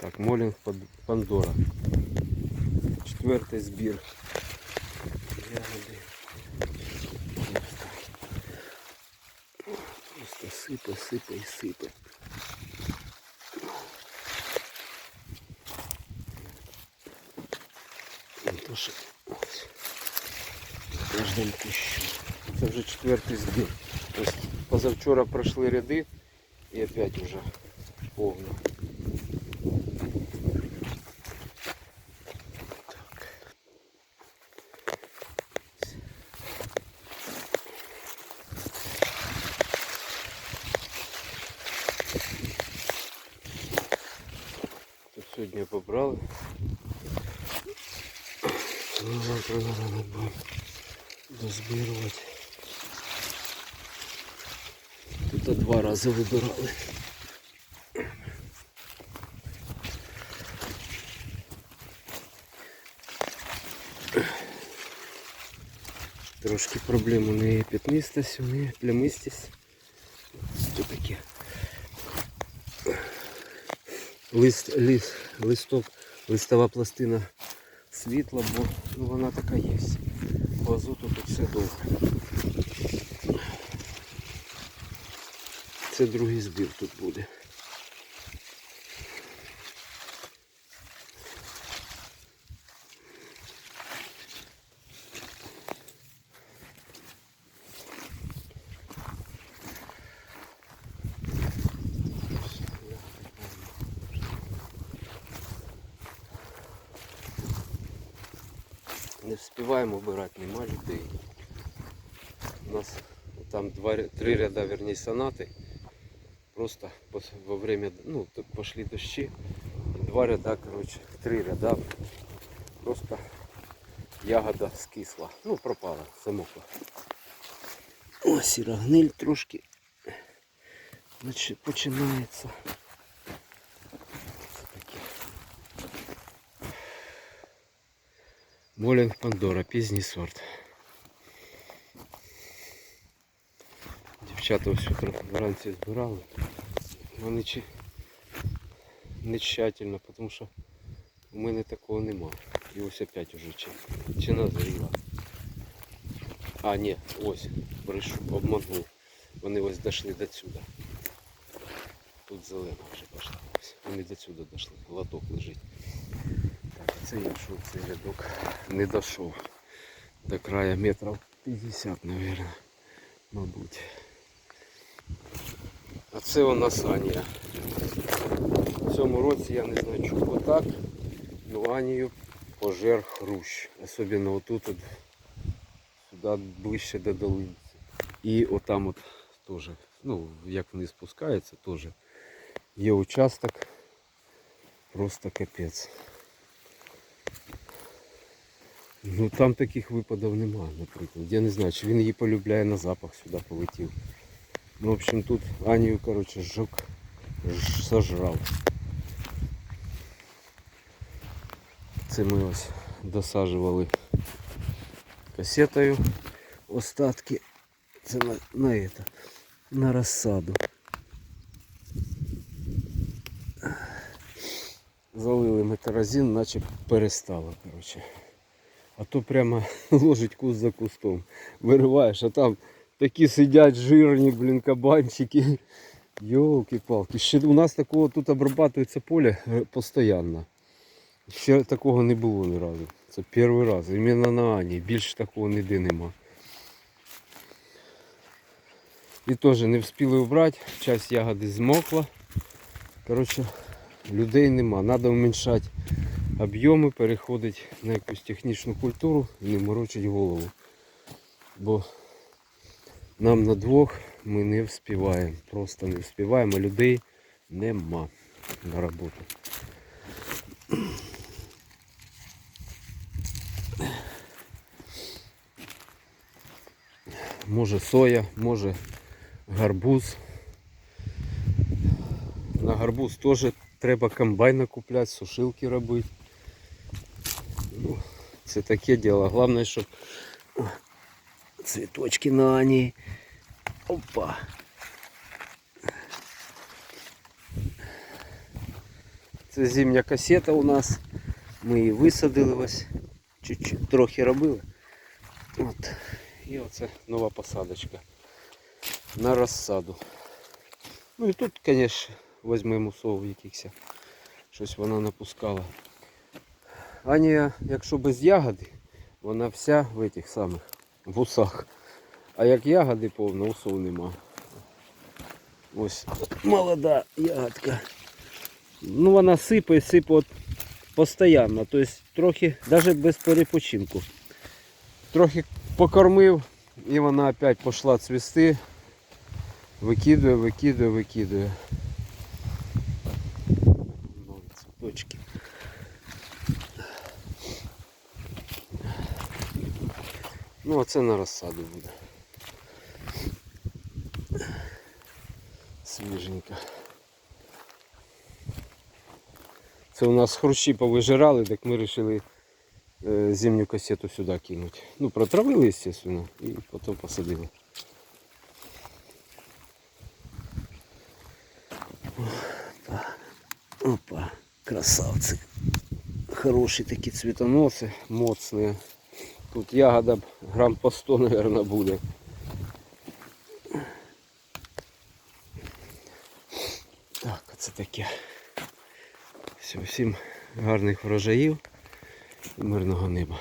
Так, Молінг Пан- Пандора. Четвертий збір. Ягоди. Ось так. Просто сипе, сипе і сипе. Не то, що ось. За кожним кущом. Це вже четвертий збір. Тобто позавчора пройшли ряди і опять уже повно. Сьогодні побрали. Ну, завтра наверное, будемо дозбирувати. Тут два рази вибирали. Трошки проблем у неї п'ятнистость, у неї плямистість. Що таке? Лист, лист, листок, листова пластина світла, бо ну, вона така є. По азоту тут все добре. Це другий збір тут буде. Не встигаємо обирати, нема людей. У нас там два, три ряда, вернее, сонати. Просто во время, ну, пошли дощі. Два ряда, короче, три ряда. Просто ягода скисла. Ну, пропала, замокла. О, сіра трошки. Значить, починається. Це таке. Молінг Пандора, пізній сорт. Дівчата ось вранці збирали. Вони чи не тщательно, тому що у мене такого нема. І ось опять уже чи, чи назріла. А, ні, ось, брешу, обманув. Вони ось дійшли до сюди. Тут зелена вже пішла. Ось. Вони до сюди дійшли. Лоток лежить. Це якщо цей рядок не дійшов до краю метрів 50, мабуть, мабуть. А це у нас Анія. В цьому році я не знаю чого так, ну Анію пожер хрущ. Особливо отут, от, сюди ближче до долинці. І отам от теж, ну, як вони спускаються, теж є участок. Просто капець. Ну там таких випадів немає, наприклад. Я не знаю, чи він її полюбляє на запах сюди полетів. Ну, в общем, тут Анію, короче, жук сожрав. Це ми ось досаджували касетою остатки. Це на, на, это, на розсаду. Залили метаразин, наче перестало, короче. А то прямо ложить куст за кустом. Вириваєш, а там такі сидять жирні, блін, кабанчики. Йолки-палки. Ще у нас такого тут обрабатується поле е, постійно. Ще такого не було ні разу. Це перший раз. Іменно на Ані. Більше такого ніде нема. І теж не встигли вбрати, часть ягоди змокла. Коротше, людей нема. Треба уменьшати об'єми, переходити на якусь технічну культуру і не морочити голову. Бо нам на двох ми не вспіваємо. Просто не вспіваємо, людей нема на роботу. Може соя, може гарбуз. На гарбуз теж треба комбайна купляти, сушилки робити. Ну, це таке діло. Головне, щоб о, цвіточки на ній. Опа. Це зимня касета у нас. Ми її висадили ось. Чуть-чуть трохи робили. От. І оце нова посадочка. На розсаду. Ну і тут, звісно, візьмемо сов якихось. Щось вона напускала. Аня, якщо без ягоди, вона вся в этих самих вусах. А як ягоди повно, усов нема. Ось молода ягодка. Ну вона сипає, сипає постійно. Тобто трохи, навіть без перепочинку. Трохи покормив і вона опять пішла цвісти. Викидує, викидує, викидує. Нові цвіточки. Ну, оце на розсаду буде. Свіженько. Це у нас хрущі повижирали, так ми вирішили е, зимню касету сюди кинути. Ну, протравили, звісно, і потім посадили. Опа, красавцы. Хорошие такие цветоносы, моцные. Тут ягода б грам по 100, наверное, буде. Так, оце таке. Все, всім гарних врожаїв і мирного неба.